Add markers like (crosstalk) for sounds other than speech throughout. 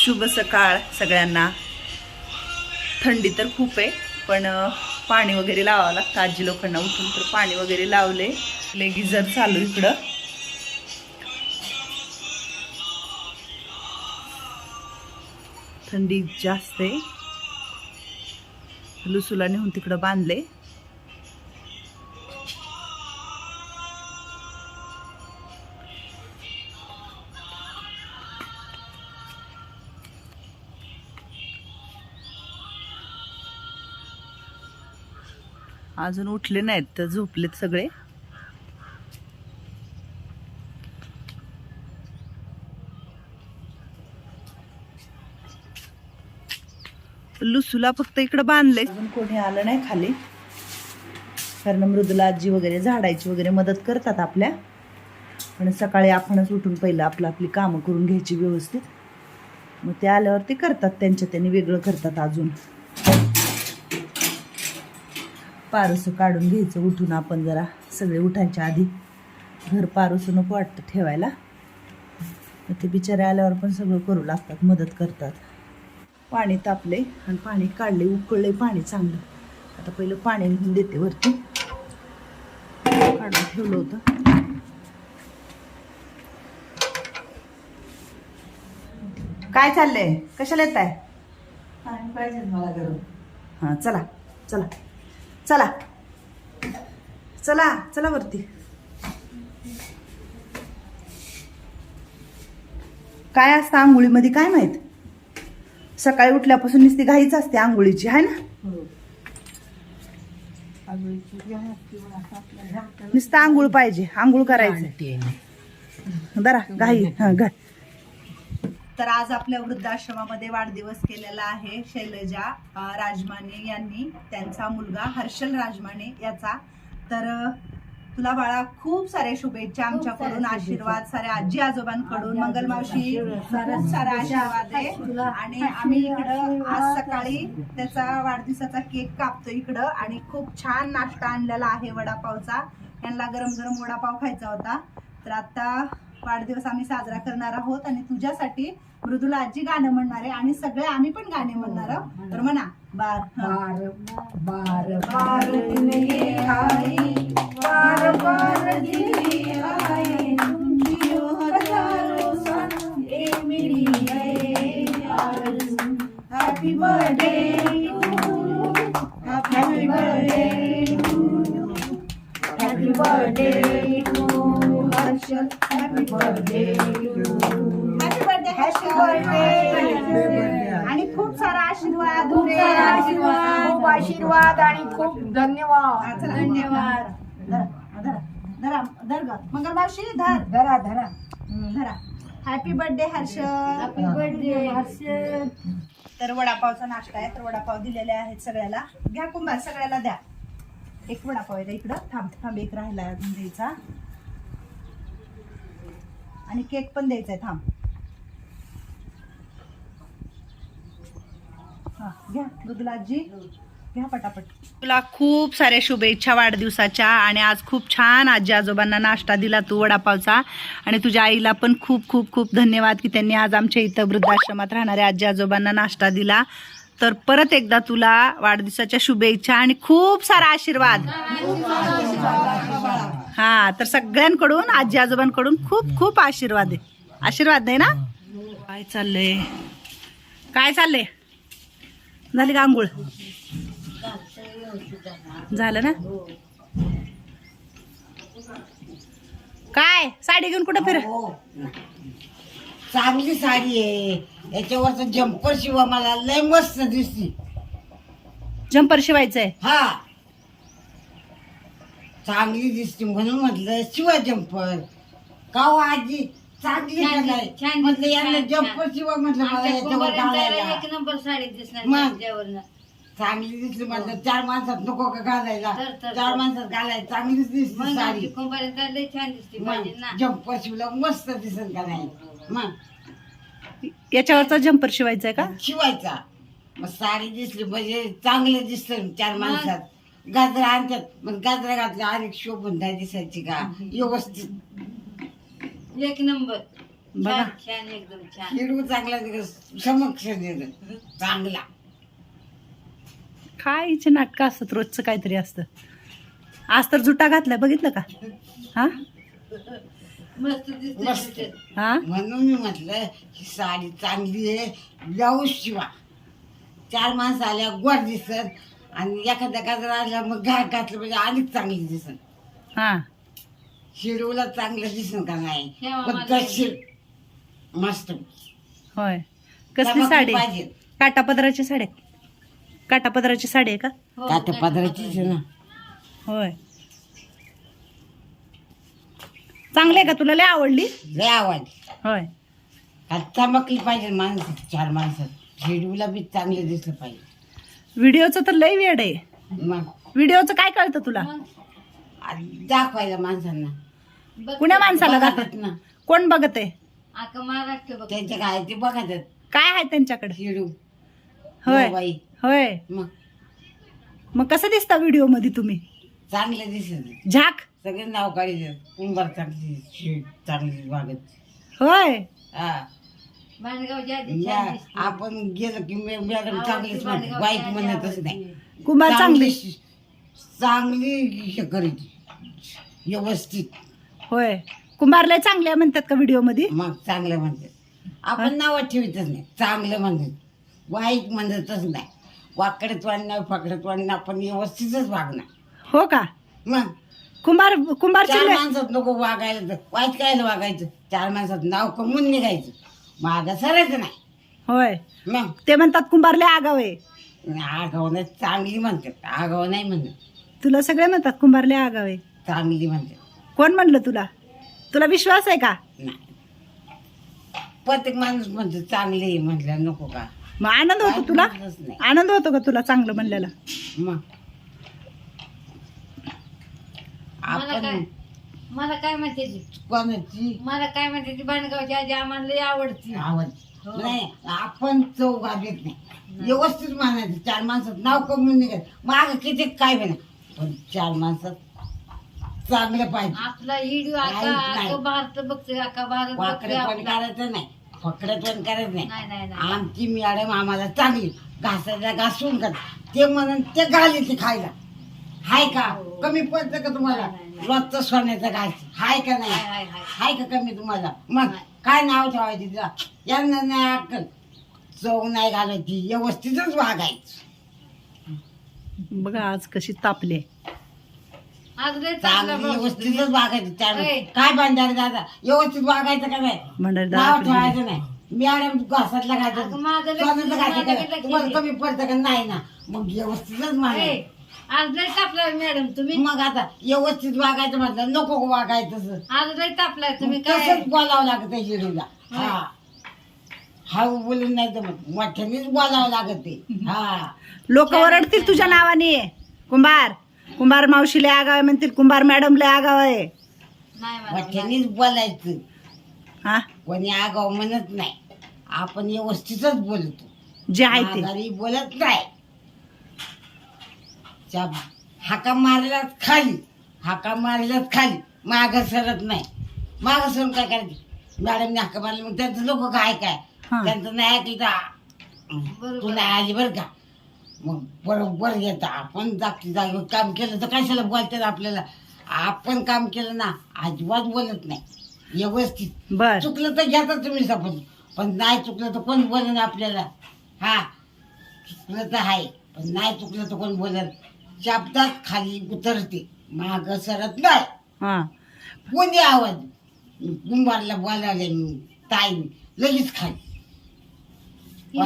शुभ सकाळ सगळ्यांना. थंडी तर खूप आहे पण पाणी वगैरे लावावं लागतं. आजी लोकांना उठून तर पाणी वगैरे लावले. गिझर चालू इकडं. थंडी जास्त आहे. लुसूला नेऊन तिकडं बांधले. अजून उठले नाहीत तर झोपलेत सगळे. लुसूला फक्त इकडं बांधले अजून कोणी आलं नाही खाली. कारण मृदुला आजी वगैरे झाडायची वगैरे मदत करतात आपल्या. पण सकाळी आपणच उठून पहिलं आपलं आपली कामं करून घ्यायची व्यवस्थित. मग ते आल्यावर ते करतात त्यांच्या त्यांनी वेगळं करतात अजून. पारुसं काढून घ्यायचं उठून आपण जरा सगळे उठायच्या आधी. घर पारुसं नको वाटतं ठेवायला. मग ते बिचारे आल्यावर पण सगळं करू लागतात मदत करतात. पाणी तापले आणि पाणी काढले उकळले पाणी चांगलं. आता पहिलं पाणी घेऊन देते वरती. काढून ठेवलं होतं. काय चाललंय? कशाला येत आहे पाणी पाहिजे मला गरम हां चला चला. चला. चला चला वरती. काय असतं आंघोळीमध्ये काय माहीत? सकाळी उठल्यापासून नुसती घाईच असते आंघोळीची आहे ना? नुसतं आंघोळ पाहिजे आंघोळ करायचं. जरा घाई हं, घाई. तर आज आपल्या वृद्धाश्रमामध्ये वाढदिवस केलेला आहे शैलजा राजमाने यांनी. त्यांचा मुलगा हर्षल राजमाने याचा. तर तुला बाळा खूप सारे शुभेच्छा आमच्याकडून आशीर्वाद साऱ्या आजी आजोबांकडून. मंगलमावशी खूप सारा आशीर्वाद आहे. आणि आम्ही इकडं आज सकाळी त्याचा वाढदिवसाचा केक कापतो इकडं. आणि खूप छान नाश्ता आणलेला आहे वडापावचा. यांना गरम गरम वडापाव खायचा होता. तर आता वाढदिवस आम्ही साजरा करणार आहोत आणि तुझ्यासाठी मृदुला आजी गाणं म्हणणार आहे आणि सगळे आम्ही पण गाणे म्हणणार आहोत तर म्हणा बार हं. बार बार बार आई बार बार ये आई तुमची हजारो सन मेरी है happy birthday happy birthday happy birthday birthday happy birthday happy birthday आणि खूप सारा आशीर्वाद आशीर्वाद. खूप आशीर्वाद आणि खूप धन्यवाद. धन्यवाद. धरा धरा धरा धर ग. धर. धरा धरा. धरा. Happy birthday Harsh happy birthday Harshal तर वडापावचा नाश्ता आहे. तर वडापाव दिलेले आहेत सगळ्याला. घ्या कुंभार सगळ्याला द्या. एक वडापाव आहे इकडं. थांब थांब एक राहिला द्यायचा आणि केक पण द्यायचा आहे थांब. हा घ्या पटापट. तुला खूप साऱ्या शुभेच्छा वाढदिवसाच्या आणि आज खूप छान आजी आजोबांना नाश्ता दिला तू वडापावचा. आणि तुझ्या आईला पण खूप खूप खूप धन्यवाद की त्यांनी आज आमच्या इथं वृद्धाश्रमात राहणाऱ्या आजी आजोबांना नाश्ता दिला. तर परत एकदा तुला वाढदिवसाच्या शुभेच्छा आणि खूप सारा आशीर्वाद. हा तर सगळ्यांकडून आजी आजोबांकडून खूप खूप आशीर्वाद आहे. आशीर्वाद आहे ना? काय चाललंय? काय चाललंय? झाली का आंघोळ? झालं ना? काय? साडी घेऊन कुठं फिर? हो. चांगली साडी आहे. याच्यावरचं जम्पर शिवा मला. लय मस्त दिसती. जम्पर शिवायचंय. हा. चांगली दिसते म्हणून म्हटलं शिवा जम्पर का हो आजी? चांगली काय म्हटलं यांना जम्पर शिवा म्हटलं मला याच्यावर घालायला एक नंबर साडी दिसणार मग. त्याच्यावरनं. चांगली दिसली म्हटलं चार माणसात नको का घालायला? तर, तर, चार तर. माणसात घालायला चांगलीच दिसते मग साडी. आमची छान दिसते पाहिजे ना. जम्पर शिवला मस्त दिसत का नाही? मग? याच्यावरचा जम्पर शिवायचाय का? शिवायचा. मग साडी दिसली म्हणजे चांगलं दिसतं चार माणसात. गाजरा आणतात मग गाजरा घातला अरे शोभून नाही दिसायची का? व्यवस्थित. एक नंबर. बघा. छान छान एकदम छान. हिरव चांगला दिवस समक्ष दिलं चांगला. काय हिचे नाटकं असतात रोजचं काहीतरी असतं. आज तर जुटा घातलाय बघितलं का? हा? मस्त दिसते मस्त. दिसते. हा? म्हणून मी म्हटलं ही साडी चांगली आहे. ब्लाऊज शिवा. चार माणसं आल्या गोड दिसत आणि एखाद्या गाजर आल्या मग घाट घातलं म्हणजे अधिक चांगली दिसत हा. शिरवला चांगलं दिसत का नाही? ठेवा पण मला तशी मस्त. होय. कसली चमकली साडी? पाहिजे. काटापदराची साडी. आहे? काटापदराची साडी आहे का? हो, काटा पदराचीच आहे ना. होय. चांगली आहे का तुला? लय आवडली? लय आवाज होय. का चमकली पाहिजे माणसं चार माणसं शिडूला बी चांगलं दिसलं पाहिजे. व्हिडिओचं तर लय वेड आहे. मग. व्हिडिओचं काय कळतं तुला? आ- दाखवायला माणसांना. कुण्या माणसाला बघतात दाखवत? ना. कोण बघत आहे? अख्खा महाराष्ट्र बघ त्यांच्या काय ते बघतात काय आहे त्यांच्याकडे? शिडू होय. बाई होय. मग. मग कसं दिसता व्हिडिओमध्ये तुम्ही? चांगलं दिसत झाक. सगळे नाव काढले कुंभार चांगली शिड चांगली वागत. होय. हा. या- छान दिसते. आपण गेलो की मे- मॅडम चांगलीच म्हणते वाईट म्हणतच आवडती. नाही कुंभार चांगली. चांगली हे करायची. व्यवस्थित. होय. कुंभारला चांगल्या म्हणतात का व्हिडिओमध्ये मग चांगलं म्हणतात आपण नावात ठेवतच नाही. चांगलं म्हणतात वाईट म्हणतच नाही. वाकडत वाढणार फाकडत वाढणार आपण व्यवस्थितच वागणार हो का? मग? कुंभार कुंभारची चार लय- माणसात नको वागायला तर. वाईट कायला वागायचं? चार माणसात नाव कमवून निघायचं. मागं सरायचं नाही. होय. मग? ते म्हणतात कुंभारले आगाव आहे. आगावनं चांगली म्हणतात. आगाव नाही म्हणत. तुला सगळे म्हणतात कुंभारले आगाव आहे. चांगली म्हणतात. कोण म्हणलं तुला? तुला विश्वास आहे का? नाही. प्रत्येक माणूस म्हणतो चांगली आहे म्हटलं नको का? मग आनंद होतो तुला? नाही. आनंद होतो का तुला चांगलं म्हणलेला? मग? आपण मला काय म्हणते ती? कोणाची? मला काय म्हणते ती? भांडगावची आजी आम्हाला लय आवडती. आवड हो. नाही आपण चव गाजत नाही. व्यवस्थित मानायचं. चार माणसात नाव कमवून निघायचं. माग किती काय बी नाही. पण चार माणसात चांगलं पाहिजे. आपला हिडू नाही, अख्खा नाही. अख्खा भारत बघतोय अख्खा भारत बघतोय वाकडे पण आपला. करायचं नाही. फकडे पण करायचं नाही. नाही नाही नाही. आमची मॅडम आम्हाला चांगली घासायला घासून कर ते म्हणून ते घाली ती खायला. हाय का? हो. कमी पडतं का तुम्हाला. रोजचं सोन्याचं घास हाय का नाही? हाय हाय हाय. हाय का कमी तुम्हाला? मग. काय नाव ठेवायचं तिला यांना नाही अक्कल. चव नाही घालायची व्यवस्थितच वागायचं. बघा आज कशी तापले चांगला चांगलं व्यवस्थितच वागायचं त्या. काय बांधायला दादा? व्यवस्थित वागायचं का नाही? मंडळी नाव दादा ठेवायचं नाही. मॅडम घासातला घासायचं अगं माझं लक्ष- सोन्याचं घासायचं माझं का? लक्ष तुम्हाला नाही. कमी पडतं का? नाही ना. मग व्यवस्थितच मागायचं. आज लय तापलाय मॅडम तुम्ही. मग आता व्यवस्थित वागायचं म्हटलं नको वागायचं तसं. आज लय तापलाय तुम्ही मग काय? तसंच बोलावं लागत आहे शिरूला हा. हळू बोलून नाही तर मोठ्यानेच बोलावं लागत ते. हा. लोक ओरडतील तुझ्या नावाने. कुंभार. कुंभार मावशीले आगाव आहे म्हणतील. कुंभार मॅडमले आगाव आहे. नाही मोठ्यानेच बोलायचं. हा? कोणी आगाव म्हणत नाही. आपण व्यवस्थितच बोलतो. जे आहे ते. बोलत नाही. हाका मारल्यात खाली. हाका मारल्यात खाली. माग सरत नाही. माग सरून काय करायचं? मॅडमने हाका मारली मग त्यांचं लोक काय काय? हा. त्यांचं नाही ऐकलं तर बरोबर. तू नाही आली बरं का? मग बरोबर येतं आपण जागती जागेवर काम केलं तर कशाला बोलतात आपल्याला? आपण काम केलं ना अजिबात बोलत नाही. व्यवस्थित. बर. चुकलं तर घ्या तुम्ही सपोज. पण नाही चुकलं तर कोण बोलेन आपल्याला? हा. चुकलं तर आहे पण नाही चुकलं तर कोण बोलेल? शब्दात खाली उतरते. माग सरत नाही. हा. कोणी आवाज? कुंभारला बोलावले ताई लगेच खाली.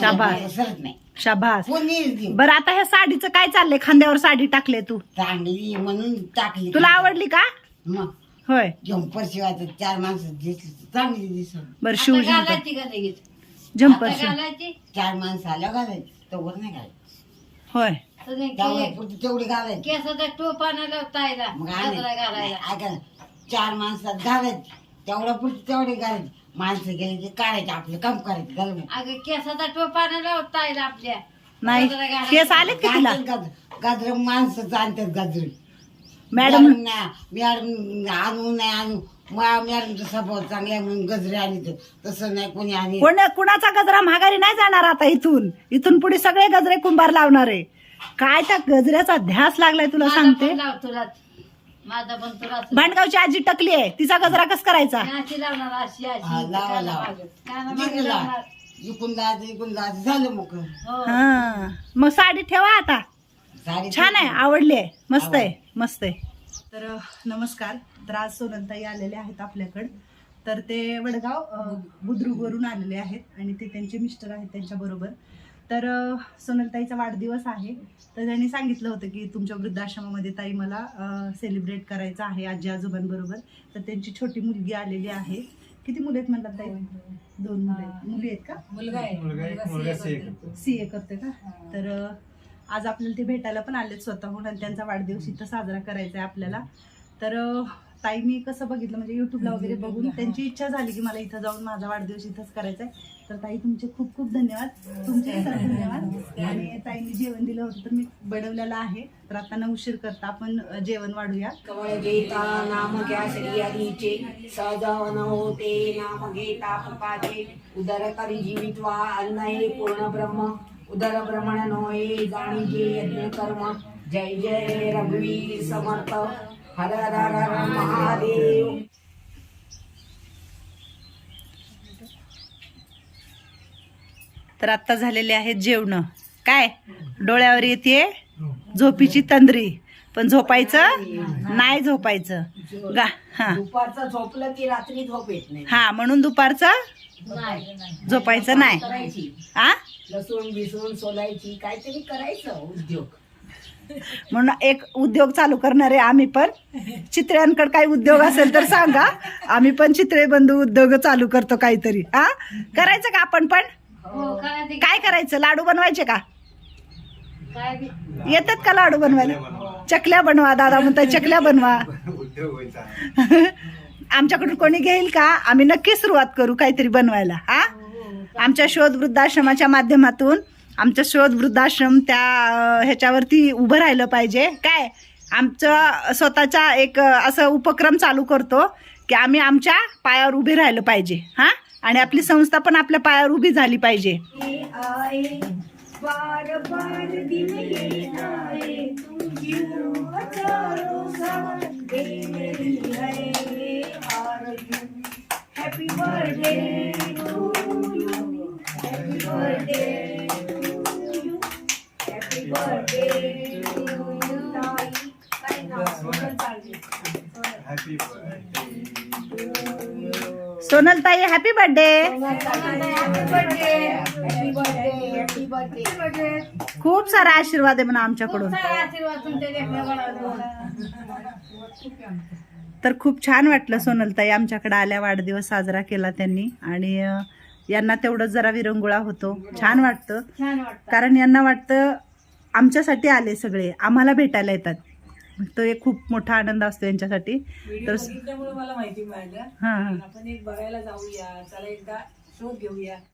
शाबास. सरत नाही. शाबास. कोणी बर आता ह्या साडीचं काय चाललंय? खांद्यावर साडी टाकले तू. चांगली म्हणून टाकली. तुला आवडली का? मग. होय. झंपर शिवायचं चार माणसं दिसली तर चांगली दिसत बर आता शिव झंपर घालायची का लगेच? झंपर आता शिव. घालायची? चार माणसं आल्या घालायची तवर नाही घालायची. होय. तर नाही त्यावर के- पुढची तेवढी घालायची. केसाचा टोप आणायला ताईला मग आले. गजरा घालायला ऐका चार माणसात घालायची. तेवढ्या पुढची तेवढी घालायची. माणसं गेली की काढायची आपलं काम करायचं घाल मग. अगं केसाचा टोप आणायला ताईला आपल्या. नाही गजरा घालायला. केस आलेत का तिला? गाजर माणसं जाणतात गाजर. मॅडम मॅडम आणू नाही आणू. मॅडमचा स्वभाव चांगला आहे म्हणून गजरे आणि ते तसं नाही कोणी आणि कोण कुणाचा गजरा माघारी नाही जाणार आता इथून. इथून पुढे सगळे गजरे कुंभार लावणार. आहे काय त्या गजऱ्याचा ध्यास लागलाय तुला सांगते? माझा पण भांडगावची आजी टकली आहे. तिचा गजरा कस करायचा? मी अशी लावणार अशी हा, अशी लावा, काना लावा. मागं. काना मागं निघला लावणार. इकून जायचं इकून जायचं झालं मग हो. मग साडी ठेवा आता. साडी छान आहे आवडली आहे. मस्त आहे मस्त आहे. तर अ, नमस्कार. तर आज सोनलताई आलेले आहेत आपल्याकडं. तर ते वडगाव अ, बुद्रुकवरून आलेले आहेत आणि ते त्यांचे मिस्टर आहेत त्यांच्याबरोबर. तर सोनलताईचा वाढदिवस आहे. तर त्यांनी सांगितलं होतं की तुमच्या वृद्धाश्रमामध्ये ताई मला सेलिब्रेट करायचं आहे आजी आजोबांबरोबर. तर त्यांची छोटी मुलगी आलेली आहे. किती मुले आहेत म्हणतात ताई? दोन मुले आहेत. मुली आहेत का? सी ए करते का? तर आज आपल्याला ते भेटायला पण आलेत स्वतःहून आणि त्यांचा वाढदिवस इथं साजरा करायचा आहे आपल्याला. तर ताईंनी कसं बघितलं म्हणजे युट्यूबला वगैरे बघून त्यांची इच्छा झाली की मला इथं जाऊन माझा वाढदिवस इथंच करायचा आहे तर ताई तुमचे खूप खूप धन्यवाद. तुमचे सर धन्यवाद. आणि ताईंनी जेवण दिलं होतं तर मी बनवलेलं आहे. तर आता न उशीर करता आपण जेवण वाढूया. कवळ घेता नाम घ्या श्री हरीचे सजवन होते नाम घेता कृपाचे उदर करी जीवित्वा अन्नये पूर्ण ब्रह्म. उदर ब्रह्मण नोये जाणीजे यज्ञ कर्म जय जय रघुवीर समर्थ. हर हर हर हर महादेव। तर आत्ता झालेले आहेत जेवण. काय? डोळ्यावर येते झोपीची तंद्री. पण झोपायचं? नाही झोपायचं. गा हा. दुपारचं झोपलं की रात्री झोप येत नाही. हा म्हणून दुपारचं? नाही. झोपायचं नाही. करायची. हा लसूण बिसून सोलायची काहीतरी करायचं उद्योग. म्हणून एक उद्योग चालू करणारे आम्ही पण. चित्र्यांकडे काही उद्योग असेल तर सांगा. आम्ही पण चित्रे बंधू उद्योग चालू करतो काहीतरी. हा? करायचं का आपण पण? हो काय करायचं? लाडू बनवायचे का? येतात का लाडू बनवायला? चकल्या बनवा दादा म्हणतात चकल्या बनवा. (laughs) आमच्याकडून कोणी घेईल का? आम्ही नक्की सुरुवात करू काहीतरी बनवायला. हा. आमच्या शोध वृद्धाश्रमाच्या माध्यमातून आमचं शोध वृद्धाश्रम त्या ह्याच्यावरती उभं राहिलं पाहिजे. काय? आमचं स्वतःचा एक असं उपक्रम चालू करतो की आम्ही आमच्या पायावर उभे राहिलं पाहिजे. हां? आणि आपली संस्था पण आपल्या पायावर उभी झाली पाहिजे. आए बार सोनलताई हॅपी बर्थडे हॅपी बर्थडे खूप सारा आशीर्वाद आहे म्हणा आमच्याकडून. तर खूप छान वाटलं सोनलताई आमच्याकडे आल्या वाढदिवस साजरा केला त्यांनी. आणि यांना तेवढंच जरा विरंगुळा होतो. छान वाटतं. कारण यांना वाटतं आमच्यासाठी आले सगळे. आम्हाला भेटायला येतात. तो एक खूप मोठा आनंद असतो यांच्यासाठी. तर मला माहिती मिळालं. आपण एक बघायला जाऊया. चला एकदा शोध घेऊया.